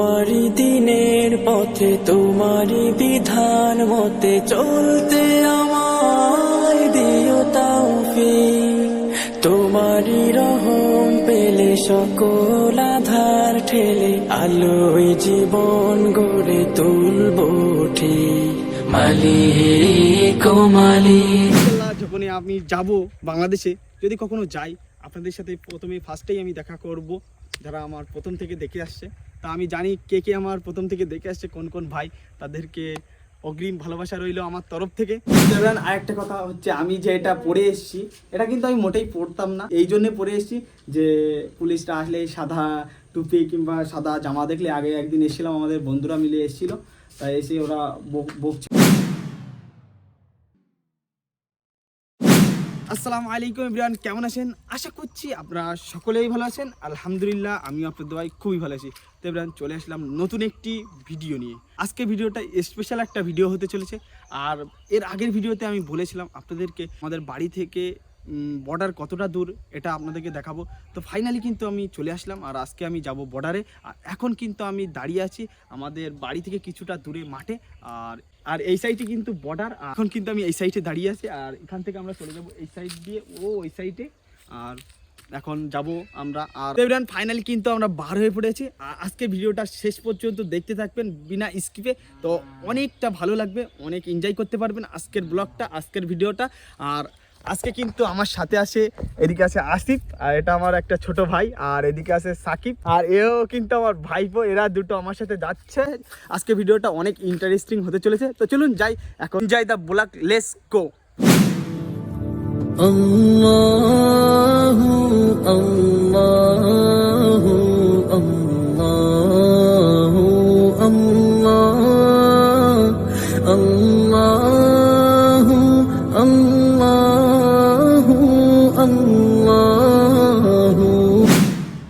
তোমারই দিনের পথে, তোমারই বিধান মতে চলতে আমায় দিও তৌফিক। তোমারই রহম পেলে সকল আধার ঠেলে, আলোয় জীবন গড়ে তুলবো ঠিক। মালিক ও যখনই আমি যাব বাংলাদেশে, যদি কখনো যাই, আপনাদের সাথে প্রথমে ফার্স্টেই আমি দেখা করব, যারা আমার প্রথম থেকে দেখে আসছে। তা আমি জানি কে কে আমার প্রথম থেকে দেখে আসছে, কোন কোন ভাই তাদেরকে অগ্রিম ভালোবাসা রইল আমার তরফ থেকে। আরেকটা কথা হচ্ছে, আমি যে এটা পরে এসেছি, এটা কিন্তু আমি মোটেই পড়তাম না। এই জন্যে পরে এসেছি যে পুলিশটা আসলে সাদা টুপি কিংবা সাদা জামা দেখলে আগে একদিন এসেছিলাম, আমাদের বন্ধুরা মিলে এসেছিল, তাই এসে ওরা বক- আসসালামু আলাইকুম ইব্রান কেমন আছেন? আশা করছি আপনারা সকলেই ভালো আছেন। আলহামদুলিল্লাহ, আমিও আপনার দোয়াই খুবই ভালো আছি। তো ইব্রান চলে আসলাম নতুন একটি ভিডিও নিয়ে। আজকে ভিডিওটা স্পেশাল একটা ভিডিও হতে চলেছে। আর এর আগের ভিডিওতে আমি বলেছিলাম আপনাদেরকে আমাদের বাড়ি থেকে বর্ডার কতটা দূর, এটা আপনাদেরকে দেখাবো। তো ফাইনালি কিন্তু আমি চলে আসলাম, আর আজকে আমি যাব বর্ডারে আর এখন কিন্তু আমি দাঁড়িয়ে আছি আমাদের বাড়ি থেকে কিছুটা দূরে মাঠে। আর আর এই সাইডে কিন্তু বর্ডার এখন কিন্তু আমি এই সাইডে দাঁড়িয়ে আছি, আর এখান থেকে আমরা চলে যাব এই সাইড দিয়ে, ও, ওই সাইডে আর এখন যাব আমরা, আর ফাইনালি কিন্তু আমরা বার হয়ে পড়েছি। আর আজকে ভিডিওটা শেষ পর্যন্ত দেখতে থাকবেন বিনা স্কিপে তো অনেকটা ভালো লাগবে, অনেক এনজয় করতে পারবেন আজকের ব্লগটা আজকের ভিডিওটা। আর আজকে কিন্তু আমার সাথে আছে, এদিকে আছে আসিফ, আর এটা আমার একটা ছোট ভাই, আর এদিকে আছে সাকিব, আর এও কিন্তু আমার ভাইপো, এরা দুটো আমার সাথে যাচ্ছে। আজকে ভিডিওটা অনেক ইন্টারেস্টিং হতে চলেছে। তো চলুন যাই, এখন যাই দ্য বোলাক লেস কো আল্লাহু, আল্লাহ।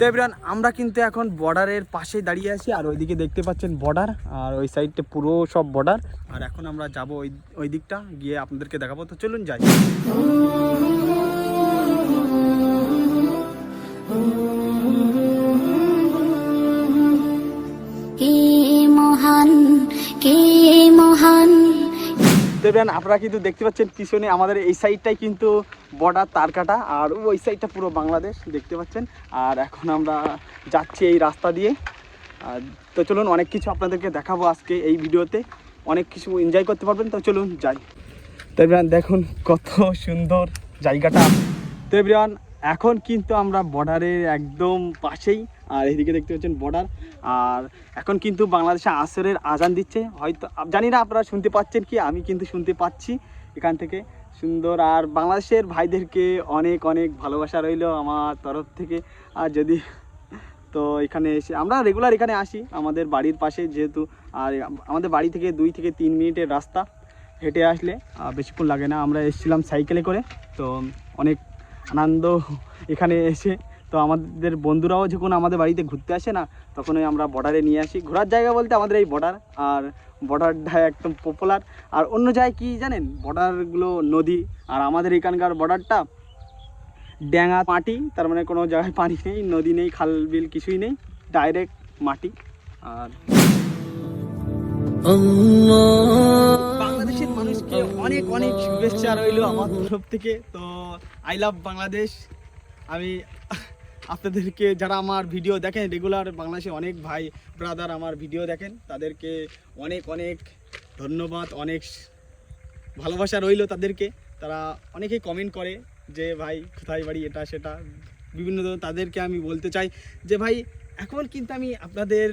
তো এবার আমরা কিন্তু এখন বর্ডারের পাশে দাঁড়িয়ে আছি আর ওইদিকে দেখতে পাচ্ছেন বর্ডার আর ওই সাইডটা পুরো সব বর্ডার আর এখন আমরা যাব ওই ওই দিকটা গিয়ে আপনাদেরকে দেখাবো। তো চলুন যাই। কে মহান কে দেবেন আপনারা কিন্তু দেখতে পাচ্ছেন পিছনে আমাদের এই সাইডটাই কিন্তু বর্ডার তার কাটা আর ওই সাইডটা পুরো বাংলাদেশ, দেখতে পাচ্ছেন। আর এখন আমরা যাচ্ছি এই রাস্তা দিয়ে। তো চলুন, অনেক কিছু আপনাদেরকে দেখাবো আজকে এই ভিডিওতে। অনেক কিছু এনজয় করতে পারবেন, তো চলুন যাই। তো দেখুন কত সুন্দর জায়গাটা। তো এবার এখন কিন্তু আমরা বর্ডারের একদম পাশেই, আর এদিকে দেখতে পাচ্ছেন বর্ডার। আর এখন কিন্তু বাংলাদেশে আসরের আজান দিচ্ছে। হয়তো, জানি না আপনারা শুনতে পাচ্ছেন কি, আমি কিন্তু শুনতে পাচ্ছি এখান থেকে। সুন্দর। আর বাংলাদেশের ভাইদেরকে অনেক অনেক ভালোবাসা রইল আমার তরফ থেকে। আর যদি তো এখানে এসে আমরা রেগুলার এখানে আসি আমাদের বাড়ির পাশে যেহেতু। আর আমাদের বাড়ি থেকে দুই থেকে তিন মিনিটের রাস্তা হেঁটে আসলে বেশিক্ষণ লাগে না। আমরা এসেছিলাম সাইকেলে করে। তো অনেক আনন্দ এখানে এসে তো আমাদের বন্ধুরাও যখন আমাদের বাড়িতে ঘুরতে আসে না তখনই আমরা বর্ডারে নিয়ে আসি। ঘোরার জায়গা বলতে আমাদের এই বর্ডার আর বর্ডারটা একদম পপুলার আর অন্য জায়গায় কি জানেন বর্ডারগুলো নদী আর আমাদের এখানকার বর্ডারটা ড্যাঙা মাটি তার মানে কোনো জায়গায় পানি নেই নদী নেই খাল বিল কিছুই নেই ডাইরেক্ট মাটি। আর বাংলাদেশের মানুষকে অনেক অনেক শুভেচ্ছা রইল আমার তরফ থেকে। তো আই লাভ বাংলাদেশ আমি আপনাদেরকে যারা আমার ভিডিও দেখেন রেগুলার বাংলাদেশে অনেক ভাই ব্রাদার আমার ভিডিও দেখেন, তাদেরকে অনেক অনেক ধন্যবাদ, অনেক ভালোবাসা রইল তাদেরকে। তারা অনেকেই কমেন্ট করে যে, ভাই, কোথায় বাড়ি? এটা, সেটা। বিভিন্ন তাদেরকে আমি বলতে চাই যে, ভাই, এখন কিন্তু আমি আপনাদের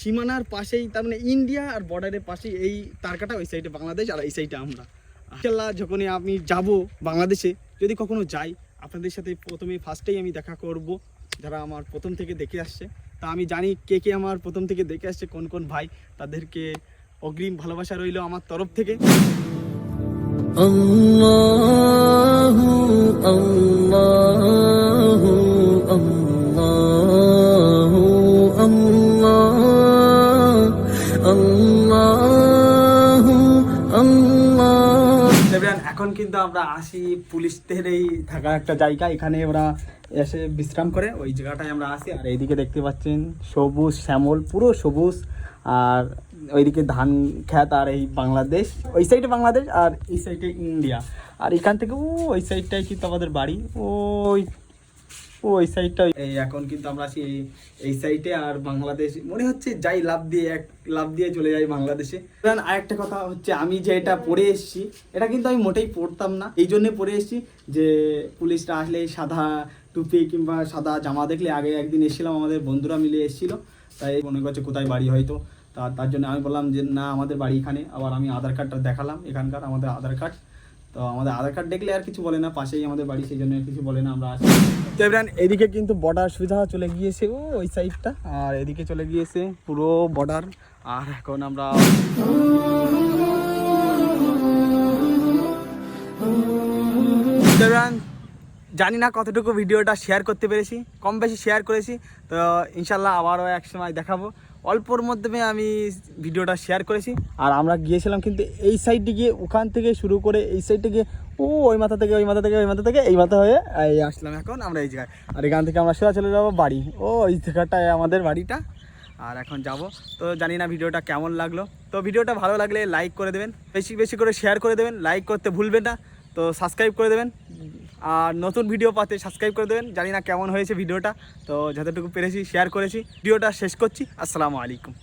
সীমানার পাশেই, তার মানে ইন্ডিয়া আর বর্ডারের পাশেই এই তারকাটা ওই সাইডে বাংলাদেশ আর এই সাইডে আমরা। ইনশাল্লাহ যখনই আমি যাব বাংলাদেশে, যদি কখনো যাই আপনাদের সাথে প্রথমে ফার্স্টেই আমি দেখা করব, যারা আমার প্রথম থেকে দেখে আসছে। তা আমি জানি কে কে আমার প্রথম থেকে দেখে আসছে, কোন কোন ভাই। তাদেরকে অগ্রিম ভালোবাসা রইল আমার তরফ থেকে। আল্লাহ। আমরা আসি পুলিশদের এই থাকার একটা জায়গা। এখানে ওরা এসে বিশ্রাম করে। ওই জায়গাটায় আমরা আসি। আর এইদিকে দেখতে পাচ্ছেন সবুজ শ্যামল, পুরো সবুজ। আর ওইদিকে ধান খেত আর এই বাংলাদেশ। ওই সাইডে বাংলাদেশ আর এই সাইডে ইন্ডিয়া। আর এখান থেকে, ও, ওই সাইডটাই কিন্তু আমাদের বাড়ি। ওই ওই সাইডটা এই এখন কিন্তু আমরা আছি এই এই সাইডে আর বাংলাদেশ, মনে হচ্ছে যাই লাভ দিয়ে, এক লাভ দিয়ে চলে যাই বাংলাদেশে। আরেকটা কথা হচ্ছে, আমি যে এটা পরে এসেছি, এটা কিন্তু আমি মোটেই পড়তাম না। এই জন্যে পরে এসেছি যে পুলিশরা আসলে সাদা টুপি কিংবা সাদা জামা দেখলে আগে একদিন এসেছিলাম, আমাদের বন্ধুরা মিলে এসেছিল। তাই মনে করছে কোথায় বাড়ি হয়তো। তা, তার জন্য আমি বললাম যে, না, আমাদের বাড়ি এখানে। আবার আমি আধার কার্ডটা দেখালাম এখানকার, আমাদের আধার কার্ড তো আমাদের আধার কার্ড দেখলে আর কিছু বলে না, পাশেই আমাদের বাড়ি, সেই জন্য কিছু বলে না, আমরা আসি। তো এদিকে কিন্তু বর্ডার সুবিধা চলে গিয়েছে। ও, ওই সাইডটা আর এদিকে চলে গিয়েছে পুরো বর্ডার আর এখন আমরা জানি না কতটুকু ভিডিওটা শেয়ার করতে পেরেছি, কম বেশি শেয়ার করেছি, তো ইনশাল্লাহ আবারও এক সময় দেখাবো। অল্পর মাধ্যমে আমি ভিডিওটা শেয়ার করেছি। আর আমরা গিয়েছিলাম কিন্তু এই সাইডে গিয়ে ওখান থেকে শুরু করে এই সাইডে গিয়ে, ও, ওই মাথা থেকে, ওই মাথা থেকে, ওই মাথা থেকে, এই মাথা হয়ে, এই আসলাম এখন আমরা এই জায়গায়। আর এখান থেকে আমরা সোজা চলে যাব বাড়ি। ও, এই জায়গাটায় আমাদের বাড়িটা। আর এখন যাব। তো জানি না ভিডিওটা কেমন লাগল। তো ভিডিওটা ভালো লাগলে লাইক করে দেবেন। বেশি বেশি করে শেয়ার করে দেবেন। লাইক করতে ভুলবেন না। তো সাবস্ক্রাইব করে দেবেন। আর নতুন ভিডিও পাতে সাবস্ক্রাইব করে দেবেন। জানি না কেমন হয়েছে ভিডিওটা তো যতটুকু পেরেছি শেয়ার করেছি। ভিডিওটা শেষ করছি। আসসালামু আলাইকুম।